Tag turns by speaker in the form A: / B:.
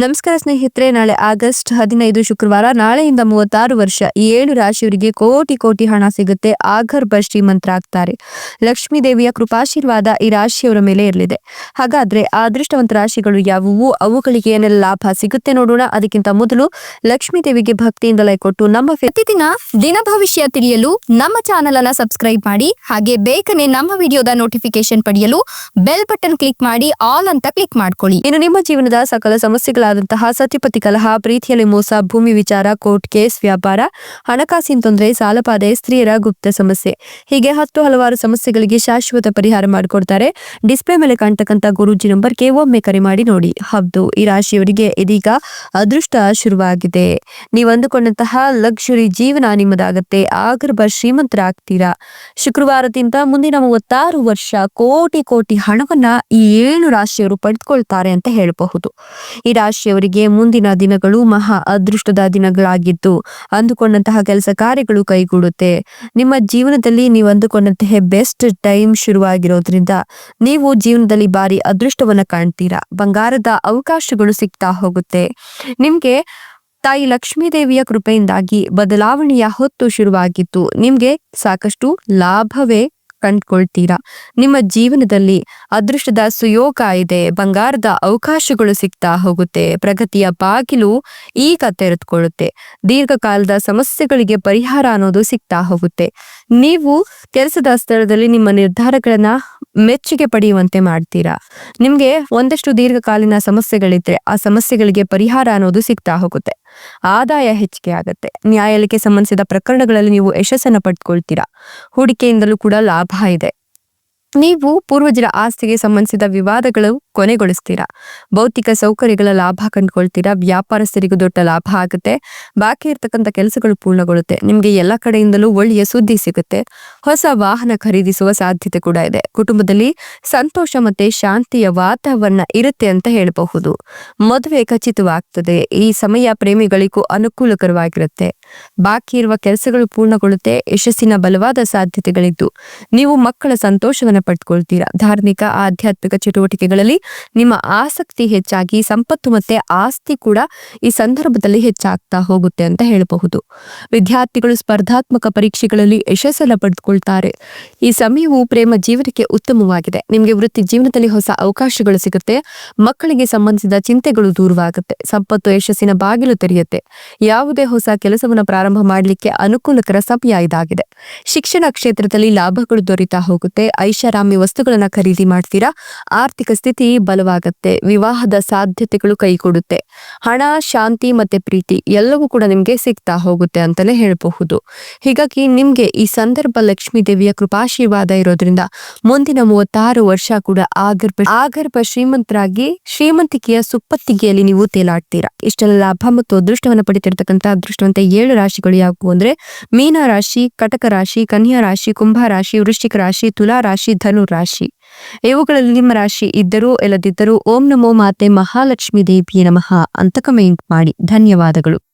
A: ನಮಸ್ಕಾರ ಸ್ನೇಹಿತರೆ, ನಾಳೆ ಆಗಸ್ಟ್ ಹದಿನೈದು ಶುಕ್ರವಾರ, ನಾಳೆಯಿಂದ ಮೂವತ್ತಾರು ವರ್ಷ, ಈ ಏಳು ರಾಶಿಯವರಿಗೆ ಕೋಟಿ ಕೋಟಿ ಹಣ ಸಿಗುತ್ತೆ. ಆಗರ್ಭ ಶ್ರೀಮಂತರಾಗ್ತಾರೆ. ಲಕ್ಷ್ಮೀ ದೇವಿಯ ಕೃಪಾಶೀರ್ವಾದ ಈ ರಾಶಿಯವರ ಮೇಲೆ ಇರಲಿದೆ. ಹಾಗಾದ್ರೆ ಅದೃಷ್ಟವಂತ ರಾಶಿಗಳು ಯಾವುವು? ಅವುಗಳಿಗೆ ಏನೆಲ್ಲ ಲಾಭ ಸಿಗುತ್ತೆ ನೋಡೋಣ. ಅದಕ್ಕಿಂತ ಮೊದಲು ಲಕ್ಷ್ಮೀ ದೇವಿಗೆ ಭಕ್ತಿಯಿಂದ ಲೈ ಕೊಟ್ಟು ನಮ್ಮ
B: ಪ್ರತಿದಿನ ದಿನ ಭವಿಷ್ಯ ತಿಳಿಯಲು ನಮ್ಮ ಚಾನೆಲ್ ಅನ್ನ ಸಬ್ಸ್ಕ್ರೈಬ್ ಮಾಡಿ, ಹಾಗೆ ಬೇಗನೆ ನಮ್ಮ ವಿಡಿಯೋದ ನೋಟಿಫಿಕೇಶನ್ ಪಡೆಯಲು ಬೆಲ್ ಬಟನ್ ಕ್ಲಿಕ್ ಮಾಡಿ, ಆಲ್ ಅಂತ ಕ್ಲಿಕ್ ಮಾಡ್ಕೊಳ್ಳಿ.
A: ಇನ್ನು ನಿಮ್ಮ ಜೀವನದ ಸಕಲ ಸಮಸ್ಯೆಗಳಾದಂತಹ ಸತಿಪತಿ ಕಲಹ, ಪ್ರೀತಿಯಲ್ಲಿ ಮೋಸ, ಭೂಮಿ ವಿಚಾರ, ಕೋರ್ಟ್ ಕೇಸ್, ವ್ಯಾಪಾರ, ಹಣಕಾಸಿನ ತೊಂದರೆ ಸಾಲಪಾದೆ ಸ್ತ್ರೀಯರ ಗುಪ್ತ ಸಮಸ್ಯೆ. ಹೀಗೆ ಹತ್ತು ಹಲವಾರು ಸಮಸ್ಯೆಗಳಿಗೆ ಶಾಶ್ವತ ಪರಿಹಾರ ಮಾಡಿಕೊಡ್ತಾರೆ. ಡಿಸ್ಪ್ಲೇ ಮೇಲೆ ಕಾಣ್ತಕ್ಕಂಥ ನಂಬರ್ ನಂಬರ್ಗೆ ಒಮ್ಮೆ ಕರೆ ಮಾಡಿ ನೋಡಿ. ಹೌದು ಈ ರಾಶಿಯವರಿಗೆ ಇದೀಗ ಅದೃಷ್ಟ ಶುರುವಾಗಿದೆ. ನೀವು ಅಂದುಕೊಂಡಂತಹ ಲಕ್ಷುರಿ ಜೀವನ ನಿಮ್ಮದಾಗತ್ತೆ. ಆಗರ್ಭ ಶ್ರೀಮಂತರಾಗ್ತೀರಾ? ಶುಕ್ರವಾರದಿಂದ ಮುಂದಿನ ಮೂವತ್ತಾರು ವರ್ಷ ಕೋಟಿ ಕೋಟಿ ಹಣವನ್ನ ಈ ಏಳು ರಾಶಿಯವರು ಪಡೆದುಕೊಳ್ತಾರೆ ಅಂತ ಹೇಳಬಹುದು. ಈ ರಾಶಿಯವರಿಗೆ ಮುಂದಿನ ದಿನಗಳು ಮಹಾ ಅದೃಷ್ಟದ ದಿನಗಳಾಗಿದ್ದು, ಅಂದುಕೊಂಡಂತಹ ಕೆಲಸ ಕಾರ್ಯಗಳು ಕೈಗೂಡುತ್ತೆ. ನಿಮ್ಮ ಜೀವನದಲ್ಲಿ ನೀವು ಅಂದುಕೊಂಡಂತಹ ಬೆಸ್ಟ್ ಟೈಮ್ ಶುರುವಾಗಿರೋದ್ರಿಂದ ನೀವು ಜೀವನದಲ್ಲಿ ಭಾರಿ ಅದೃಷ್ಟವನ್ನ ಕಾಣ್ತೀರಾ. ಬಂಗಾರದ ಅವಕಾಶಗಳು ಸಿಗ್ತಾ ಹೋಗುತ್ತೆ. ನಿಮ್ಗೆ ತಾಯಿ ಲಕ್ಷ್ಮೀ ದೇವಿಯ ಕೃಪೆಯಿಂದಾಗಿ ಬದಲಾವಣೆಯ ಹೊತ್ತು ಶುರುವಾಗಿತ್ತು. ನಿಮ್ಗೆ ಸಾಕಷ್ಟು ಲಾಭವೇ ಕಂಡ್ಕೊಳ್ತೀರಾ? ನಿಮ್ಮ ಜೀವನದಲ್ಲಿ ಅದೃಷ್ಟದ ಸುಯೋಗ ಇದೆ, ಬಂಗಾರದ ಅವಕಾಶಗಳು ಸಿಗ್ತಾ ಹೋಗುತ್ತೆ, ಪ್ರಗತಿಯ ಬಾಗಿಲು ಈಗ ತೆರೆದುಕೊಳ್ಳುತ್ತೆ, ದೀರ್ಘಕಾಲದ ಸಮಸ್ಯೆಗಳಿಗೆ ಪರಿಹಾರ ಅನ್ನೋದು ಸಿಗ್ತಾ ಹೋಗುತ್ತೆ. ನೀವು ಕೆಲಸದ ಸ್ಥಳದಲ್ಲಿ ನಿಮ್ಮ ನಿರ್ಧಾರಗಳನ್ನ ಮೆಚ್ಚುಗೆ ಪಡೆಯುವಂತೆ ಮಾಡ್ತೀರಾ? ನಿಮ್ಗೆ ಒಂದಷ್ಟು ದೀರ್ಘಕಾಲೀನ ಸಮಸ್ಯೆಗಳಿದ್ರೆ ಆ ಸಮಸ್ಯೆಗಳಿಗೆ ಪರಿಹಾರ ಅನ್ನೋದು ಸಿಗ್ತಾ ಹೋಗುತ್ತೆ. ಆದಾಯ ಹೆಚ್ಚಿಗೆ ಆಗುತ್ತೆ. ನ್ಯಾಯಾಲಯಕ್ಕೆ ಸಂಬಂಧಿಸಿದ ಪ್ರಕರಣಗಳಲ್ಲಿ ನೀವು ಯಶಸ್ಸನ್ನು ಪಡ್ಕೊಳ್ತೀರಾ? ಹೂಡಿಕೆಯಿಂದಲೂ ಕೂಡ ಲಾಭ ಇದೆ. ನೀವು ಪೂರ್ವಜರ ಆಸ್ತಿಗೆ ಸಂಬಂಧಿಸಿದ ವಿವಾದಗಳು ಕೊನೆಗೊಳಿಸ್ತೀರಾ? ಭೌತಿಕ ಸೌಕರ್ಯಗಳ ಲಾಭ ಕಂಡುಕೊಳ್ತೀರಾ? ವ್ಯಾಪಾರಸ್ಥರಿಗೂ ದೊಡ್ಡ ಲಾಭ ಆಗುತ್ತೆ. ಬಾಕಿ ಇರ್ತಕ್ಕಂಥ ಕೆಲಸಗಳು ಪೂರ್ಣಗೊಳ್ಳುತ್ತೆ. ನಿಮಗೆ ಎಲ್ಲ ಕಡೆಯಿಂದಲೂ ಒಳ್ಳೆಯ ಸುದ್ದಿ ಸಿಗುತ್ತೆ. ಹೊಸ ವಾಹನ ಖರೀದಿಸುವ ಸಾಧ್ಯತೆ ಕೂಡ ಇದೆ. ಕುಟುಂಬದಲ್ಲಿ ಸಂತೋಷ ಮತ್ತೆ ಶಾಂತಿಯ ವಾತಾವರಣ ಇರುತ್ತೆ ಅಂತ ಹೇಳಬಹುದು. ಮದುವೆ ಖಚಿತವಾಗ್ತದೆ. ಈ ಸಮಯ ಪ್ರೇಮಿಗಳಿಗೂ ಅನುಕೂಲಕರವಾಗಿರುತ್ತೆ. ಬಾಕಿ ಇರುವ ಕೆಲಸಗಳು ಪೂರ್ಣಗೊಳ್ಳುತ್ತೆ, ಯಶಸ್ಸಿನ ಬಲವಾದ ಸಾಧ್ಯತೆಗಳಿದ್ದು. ನೀವು ಮಕ್ಕಳ ಸಂತೋಷವನ್ನು ಪಡ್ಕೊಳ್ತೀರಾ? ಧಾರ್ಮಿಕ, ಆಧ್ಯಾತ್ಮಿಕ ಚಟುವಟಿಕೆಗಳಲ್ಲಿ ನಿಮ್ಮ ಆಸಕ್ತಿ ಹೆಚ್ಚಾಗಿ, ಸಂಪತ್ತು ಮತ್ತೆ ಆಸ್ತಿ ಕೂಡ ಈ ಸಂದರ್ಭದಲ್ಲಿ ಹೆಚ್ಚಾಗ್ತಾ ಹೋಗುತ್ತೆ ಅಂತ ಹೇಳಬಹುದು. ವಿದ್ಯಾರ್ಥಿಗಳು ಸ್ಪರ್ಧಾತ್ಮಕ ಪರೀಕ್ಷೆಗಳಲ್ಲಿ ಯಶಸ್ಸನ್ನು ಪಡೆದುಕೊಳ್ತಾರೆ ಈ ಸಮಯವು ಪ್ರೇಮ ಜೀವನಕ್ಕೆ ಉತ್ತಮವಾಗಿದೆ. ನಿಮಗೆ ವೃತ್ತಿ ಜೀವನದಲ್ಲಿ ಹೊಸ ಅವಕಾಶಗಳು ಸಿಗುತ್ತೆ. ಮಕ್ಕಳಿಗೆ ಸಂಬಂಧಿಸಿದ ಚಿಂತೆಗಳು ದೂರವಾಗುತ್ತೆ. ಸಂಪತ್ತು ಯಶಸ್ಸಿನ ಬಾಗಿಲು ತೆರೆಯುತ್ತೆ. ಯಾವುದೇ ಹೊಸ ಕೆಲಸವನ್ನು ಪ್ರಾರಂಭ ಮಾಡಲಿಕ್ಕೆ ಅನುಕೂಲಕರ ಸಮಯ ಇದಾಗಿದೆ. ಶಿಕ್ಷಣ ಕ್ಷೇತ್ರದಲ್ಲಿ ಲಾಭಗಳು ದೊರೀತಾ ಹೋಗುತ್ತೆ. ಐಷಾರಾಮಿ ವಸ್ತುಗಳನ್ನು ಖರೀದಿ ಮಾಡ್ತೀರಾ? ಆರ್ಥಿಕ ಸ್ಥಿತಿ ಬಲವಾಗುತ್ತೆ. ವಿವಾಹದ ಸಾಧ್ಯತೆಗಳು ಕೈಕೊಡುತ್ತೆ. ಹಣ, ಶಾಂತಿ ಮತ್ತೆ ಪ್ರೀತಿ ಎಲ್ಲವೂ ಕೂಡ ನಿಮ್ಗೆ ಸಿಗ್ತಾ ಹೋಗುತ್ತೆ ಅಂತಾನೆ ಹೇಳಬಹುದು. ಹೀಗಾಗಿ ನಿಮ್ಗೆ ಈ ಸಂದರ್ಭ ಲಕ್ಷ್ಮೀ ದೇವಿಯ ಕೃಪಾಶೀರ್ವಾದ ಇರೋದ್ರಿಂದ ಮುಂದಿನ ಮೂವತ್ತಾರು ವರ್ಷ ಕೂಡ ಆಗರ್ಭ ಆಗರ್ಭ ಶ್ರೀಮಂತರಾಗಿ ಶ್ರೀಮಂತಿಕೆಯ ಸುಪ್ಪತ್ತಿಗೆಯಲ್ಲಿ ನೀವು ತೇಲಾಡ್ತೀರಾ. ಇಷ್ಟೆಲ್ಲ ಲಾಭ ಮತ್ತು ಅದೃಷ್ಟವನ್ನು ಪಡಿತಿರ್ತಕ್ಕಂಥ ಅದೃಷ್ಟವಂತ ಏಳು ರಾಶಿಗಳು ಯಾವುವು ಅಂದ್ರೆ ಮೀನ ರಾಶಿ, ಕಟಕ ರಾಶಿ, ಕನ್ಯಾ ರಾಶಿ, ಕುಂಭ ರಾಶಿ, ವೃಶ್ಚಿಕ ರಾಶಿ, ತುಲಾ ರಾಶಿ, ಧನು ರಾಶಿ. ಇವುಗಳಲ್ಲಿ ನಿಮ್ಮ ರಾಶಿ ಇದ್ದರೂ ಇಲ್ಲದಿದ್ದರೂ ಓಂ ನಮೋ ಮಾತೆ ಮಹಾಲಕ್ಷ್ಮೀ ದೇವಿಯೇ ನಮಃ ಅಂತ ಕಮೆಂಟ್ ಮಾಡಿ. ಧನ್ಯವಾದಗಳು.